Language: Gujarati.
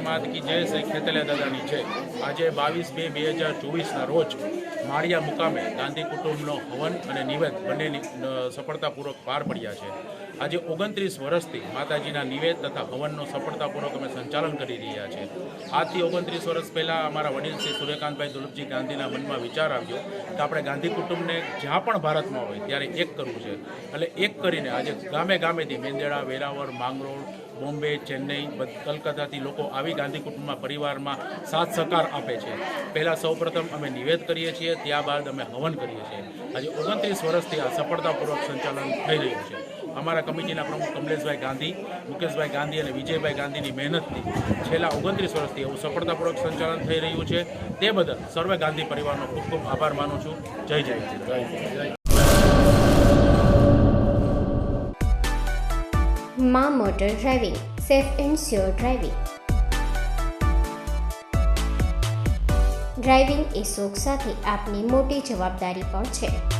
માત કી જય શ્રી ખેતલિયા દાદાની છે આજે બાવીસ બે બે હજાર ચોવીસના રોજ માળિયા મુકામે ગાંધી કુટુંબનો હવન અને નિવેદ બંનેની સફળતાપૂર્વક પાર પડ્યા છે. આજે ઓગણત્રીસ વર્ષથી માતાજીના નિવેદ તથા હવનનો સફળતાપૂર્વક અમે સંચાલન કરી રહ્યા છીએ. આજથી ઓગણત્રીસ વર્ષ પહેલાં અમારા વડીલ શ્રી સૂર્યકાંતભાઈ દુલભજી ગાંધીના મનમાં વિચાર આવ્યો કે આપણે ગાંધી કુટુંબને જ્યાં પણ ભારતમાં હોય ત્યારે એક કરવું છે. એટલે એક કરીને આજે ગામે ગામેથી મેંદેડા, વેરાવળ, માંગરોળ, બોમ્બે, ચેન્નઈ કલકત્તાથી લોકો આવી ગાંધી કુટુંબમાં પરિવારમાં સાથ સહકાર આપે છે. પહેલાં સૌપ્રથમ અમે નિવેદ કરીએ છીએ, ત્યારબાદ અમે હવન કરીએ છીએ. આજે ઓગણત્રીસ વર્ષથી આ સફળતાપૂર્વક સંચાલન થઈ રહ્યું છે. અમારા કમિટીના પ્રમુખ કમલેશભાઈ ગાંધી મુકેશભાઈ ગાંધી અને વિજયભાઈ ગાંધીની મહેનતથી છેલ્લા ઓગણત્રીસ વર્ષથી એવું સફળતાપૂર્વક સંચાલન થઈ રહ્યું છે. તે બદલ સર્વે ગાંધી પરિવારનો ખૂબ ખૂબ આભાર માનું છું. જય જય જય મા motor driving safe and sure driving. Driving એ શોખ સાથે આપની મોટી જવાબદારી પણ છે.